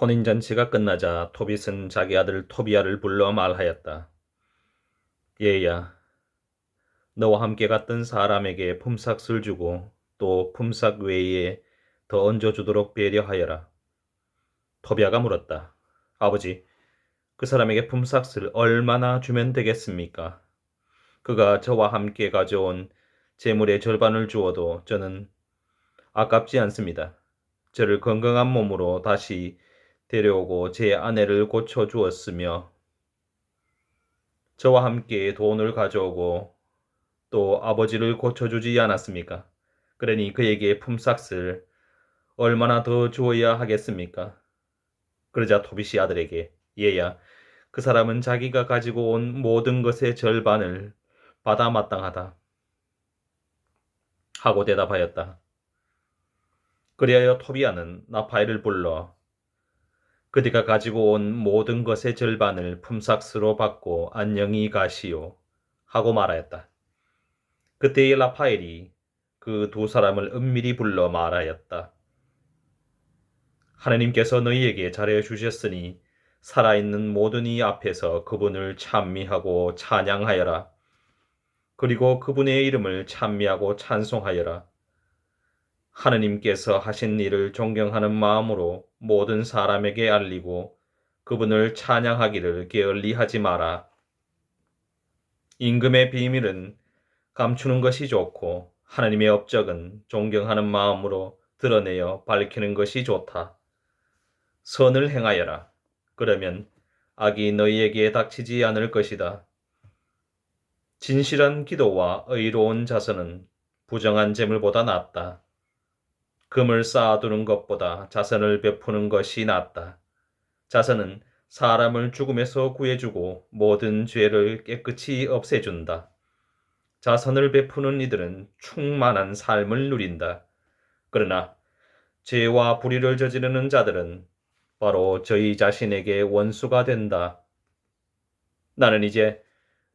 혼인잔치가 끝나자 토빗은 자기 아들 토비아를 불러 말하였다. 얘야, 너와 함께 갔던 사람에게 품삯을 주고 또 품삯 외에 더 얹어주도록 배려하여라. 토비아가 물었다. 아버지, 그 사람에게 품삯을 얼마나 주면 되겠습니까? 그가 저와 함께 가져온 재물의 절반을 주어도 저는 아깝지 않습니다. 저를 건강한 몸으로 다시 데려오고 제 아내를 고쳐 주었으며 저와 함께 돈을 가져오고 또 아버지를 고쳐주지 않았습니까? 그러니 그에게 품삯을 얼마나 더 주어야 하겠습니까? 그러자 토비시 아들에게 얘야 그 사람은 자기가 가지고 온 모든 것의 절반을 받아 마땅하다 하고 대답하였다. 그리하여 토비아는 나파이를 불러 그대가 가지고 온 모든 것의 절반을 품삯으로 받고 안녕히 가시오 하고 말하였다. 그때의 라파엘이 그 두 사람을 은밀히 불러 말하였다. 하느님께서 너희에게 잘해 주셨으니 살아있는 모든 이 앞에서 그분을 찬미하고 찬양하여라. 그리고 그분의 이름을 찬미하고 찬송하여라. 하느님께서 하신 일을 존경하는 마음으로 모든 사람에게 알리고 그분을 찬양하기를 게을리하지 마라. 임금의 비밀은 감추는 것이 좋고 하나님의 업적은 존경하는 마음으로 드러내어 밝히는 것이 좋다. 선을 행하여라. 그러면 악이 너희에게 닥치지 않을 것이다. 진실한 기도와 의로운 자선은 부정한 재물보다 낫다. 금을 쌓아두는 것보다 자선을 베푸는 것이 낫다. 자선은 사람을 죽음에서 구해주고 모든 죄를 깨끗이 없애준다. 자선을 베푸는 이들은 충만한 삶을 누린다. 그러나 죄와 불의를 저지르는 자들은 바로 저희 자신에게 원수가 된다. 나는 이제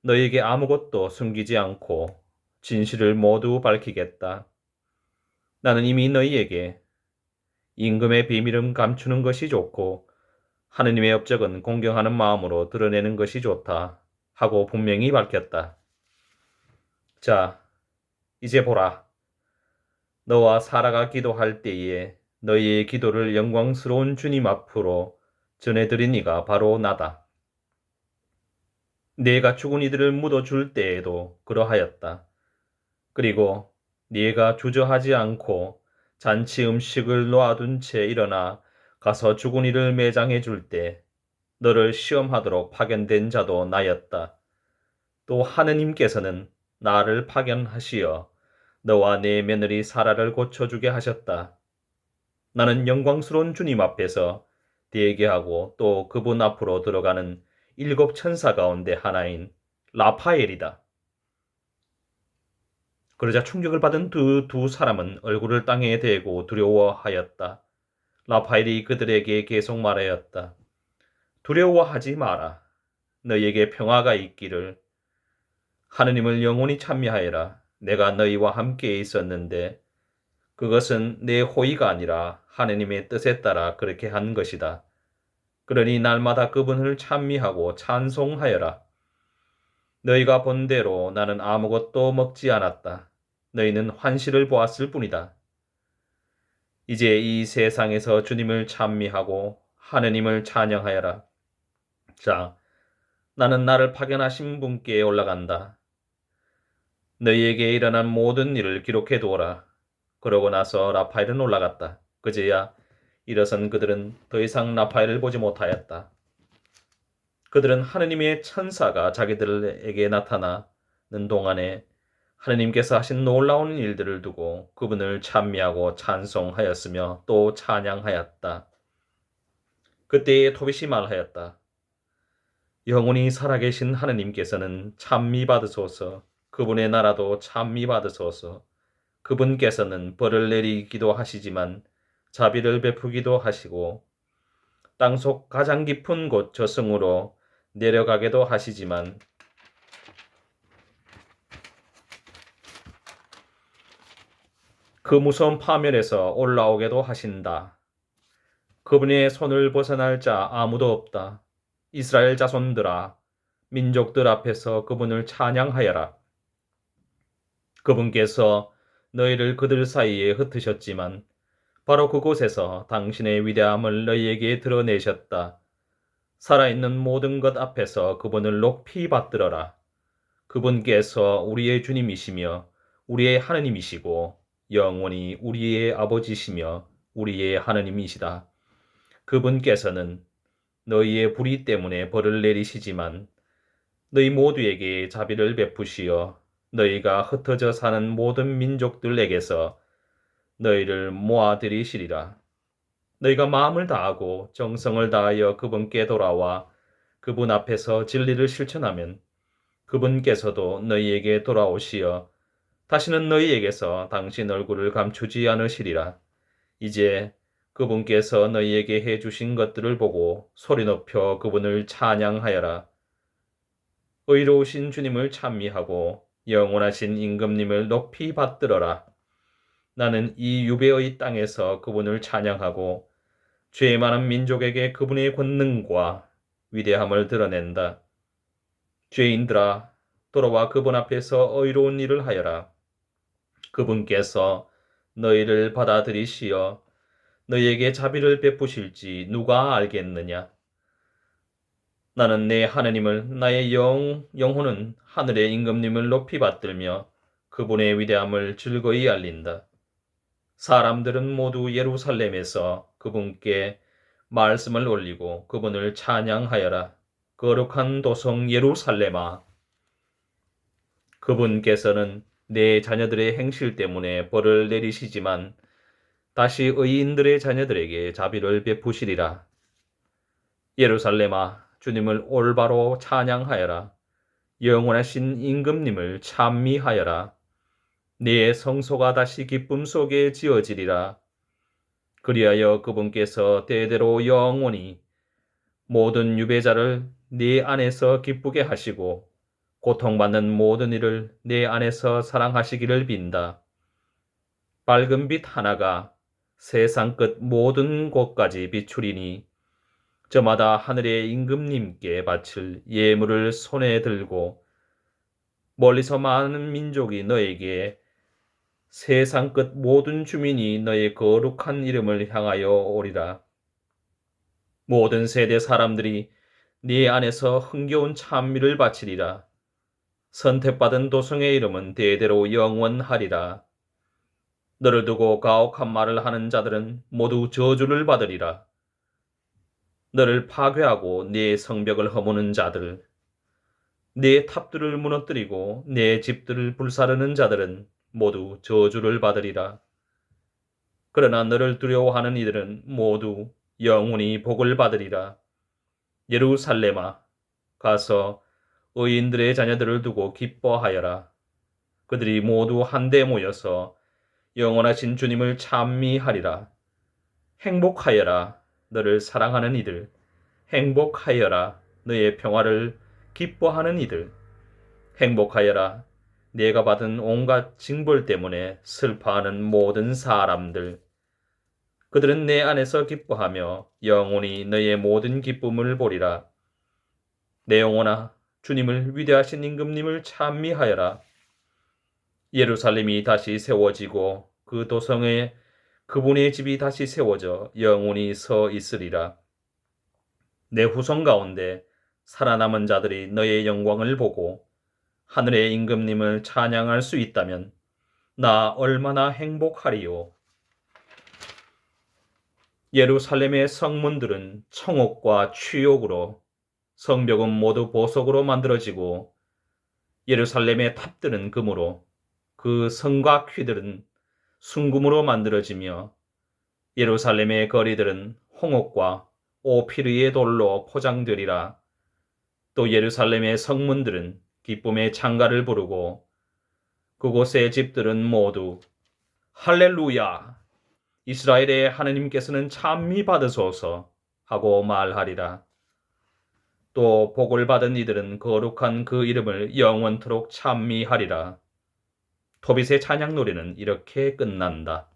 너에게 아무것도 숨기지 않고 진실을 모두 밝히겠다. 나는 이미 너희에게 임금의 비밀은 감추는 것이 좋고 하느님의 업적은 공경하는 마음으로 드러내는 것이 좋다 하고 분명히 밝혔다. 자, 이제 보라. 너와 사라가 기도할 때에 너희의 기도를 영광스러운 주님 앞으로 전해드리니가 바로 나다. 네가 죽은 이들을 묻어줄 때에도 그러하였다. 그리고 네가 주저하지 않고 잔치 음식을 놓아둔 채 일어나 가서 죽은 이를 매장해 줄 때 너를 시험하도록 파견된 자도 나였다. 또 하느님께서는 나를 파견하시어 너와 내 며느리 사라를 고쳐주게 하셨다. 나는 영광스러운 주님 앞에서 대기하고 또 그분 앞으로 들어가는 일곱 천사 가운데 하나인 라파엘이다. 그러자 충격을 받은 두, 두 사람은 얼굴을 땅에 대고 두려워하였다. 라파엘이 그들에게 계속 말하였다. 두려워하지 마라. 너희에게 평화가 있기를. 하느님을 영원히 찬미하여라. 내가 너희와 함께 있었는데 그것은 내 호의가 아니라 하느님의 뜻에 따라 그렇게 한 것이다. 그러니 날마다 그분을 찬미하고 찬송하여라. 너희가 본 대로 나는 아무것도 먹지 않았다. 너희는 환시를 보았을 뿐이다. 이제 이 세상에서 주님을 찬미하고 하느님을 찬양하여라. 자, 나는 나를 파견하신 분께 올라간다. 너희에게 일어난 모든 일을 기록해 두어라. 그러고 나서 라파엘은 올라갔다. 그제야 일어선 그들은 더 이상 라파엘을 보지 못하였다. 그들은 하느님의 천사가 자기들에게 나타나는 동안에 하느님께서 하신 놀라운 일들을 두고 그분을 찬미하고 찬송하였으며 또 찬양하였다. 그때에 토빗이 말하였다. 영원히 살아계신 하느님께서는 찬미 받으소서 그분의 나라도 찬미 받으소서 그분께서는 벌을 내리기도 하시지만 자비를 베푸기도 하시고 땅속 가장 깊은 곳 저승으로 내려가게도 하시지만 그 무서운 파멸에서 올라오게도 하신다. 그분의 손을 벗어날 자 아무도 없다. 이스라엘 자손들아, 민족들 앞에서 그분을 찬양하여라. 그분께서 너희를 그들 사이에 흩으셨지만 바로 그곳에서 당신의 위대함을 너희에게 드러내셨다. 살아있는 모든 것 앞에서 그분을 높이 받들어라. 그분께서 우리의 주님이시며 우리의 하느님이시고 영원히 우리의 아버지시며 우리의 하느님이시다. 그분께서는 너희의 불의 때문에 벌을 내리시지만 너희 모두에게 자비를 베푸시어 너희가 흩어져 사는 모든 민족들에게서 너희를 모아들이시리라. 너희가 마음을 다하고 정성을 다하여 그분께 돌아와 그분 앞에서 진리를 실천하면 그분께서도 너희에게 돌아오시어 다시는 너희에게서 당신 얼굴을 감추지 않으시리라. 이제 그분께서 너희에게 해 주신 것들을 보고 소리 높여 그분을 찬양하여라. 의로우신 주님을 찬미하고 영원하신 임금님을 높이 받들어라. 나는 이 유배의 땅에서 그분을 찬양하고 죄 많은 민족에게 그분의 권능과 위대함을 드러낸다. 죄인들아, 돌아와 그분 앞에서 의로운 일을 하여라. 그분께서 너희를 받아들이시어 너희에게 자비를 베푸실지 누가 알겠느냐? 나는 내 하느님을 나의 영 영혼은 하늘의 임금님을 높이 받들며 그분의 위대함을 즐거이 알린다. 사람들은 모두 예루살렘에서 그분께 말씀을 올리고 그분을 찬양하여라. 거룩한 도성 예루살렘아. 그분께서는 내 자녀들의 행실 때문에 벌을 내리시지만 다시 의인들의 자녀들에게 자비를 베푸시리라. 예루살렘아, 주님을 올바로 찬양하여라. 영원하신 임금님을 찬미하여라. 네 성소가 다시 기쁨 속에 지어지리라. 그리하여 그분께서 대대로 영원히 모든 유배자를 네 안에서 기쁘게 하시고 고통받는 모든 이를 내 안에서 사랑하시기를 빈다. 밝은 빛 하나가 세상 끝 모든 곳까지 비추리니 저마다 하늘의 임금님께 바칠 예물을 손에 들고 멀리서 많은 민족이 너에게 세상 끝 모든 주민이 너의 거룩한 이름을 향하여 오리라. 모든 세대 사람들이 네 안에서 흥겨운 찬미를 바치리라. 선택받은 도성의 이름은 대대로 영원하리라. 너를 두고 가혹한 말을 하는 자들은 모두 저주를 받으리라. 너를 파괴하고 네 성벽을 허무는 자들, 네 탑들을 무너뜨리고 네 집들을 불사르는 자들은 모두 저주를 받으리라. 그러나 너를 두려워하는 이들은 모두 영원히 복을 받으리라. 예루살렘아, 가서 의인들의 자녀들을 두고 기뻐하여라. 그들이 모두 한데 모여서 영원하신 주님을 찬미하리라. 행복하여라, 너를 사랑하는 이들. 행복하여라, 너의 평화를 기뻐하는 이들. 행복하여라, 내가 받은 온갖 징벌 때문에 슬퍼하는 모든 사람들. 그들은 내 안에서 기뻐하며 영원히 너의 모든 기쁨을 보리라. 내 영혼아, 주님을 위대하신 임금님을 찬미하여라. 예루살렘이 다시 세워지고 그 도성에 그분의 집이 다시 세워져 영원히 서 있으리라. 내 후손 가운데 살아남은 자들이 너의 영광을 보고 하늘의 임금님을 찬양할 수 있다면 나 얼마나 행복하리요. 예루살렘의 성문들은 청옥과 취옥으로 성벽은 모두 보석으로 만들어지고 예루살렘의 탑들은 금으로 그 성과 퀴들은 순금으로 만들어지며 예루살렘의 거리들은 홍옥과 오피르의 돌로 포장되리라. 또 예루살렘의 성문들은 기쁨의 창가를 부르고 그곳의 집들은 모두 할렐루야! 이스라엘의 하느님께서는 찬미 받으소서 하고 말하리라. 또 복을 받은 이들은 거룩한 그 이름을 영원토록 찬미하리라. 토빗의 찬양 노래는 이렇게 끝난다.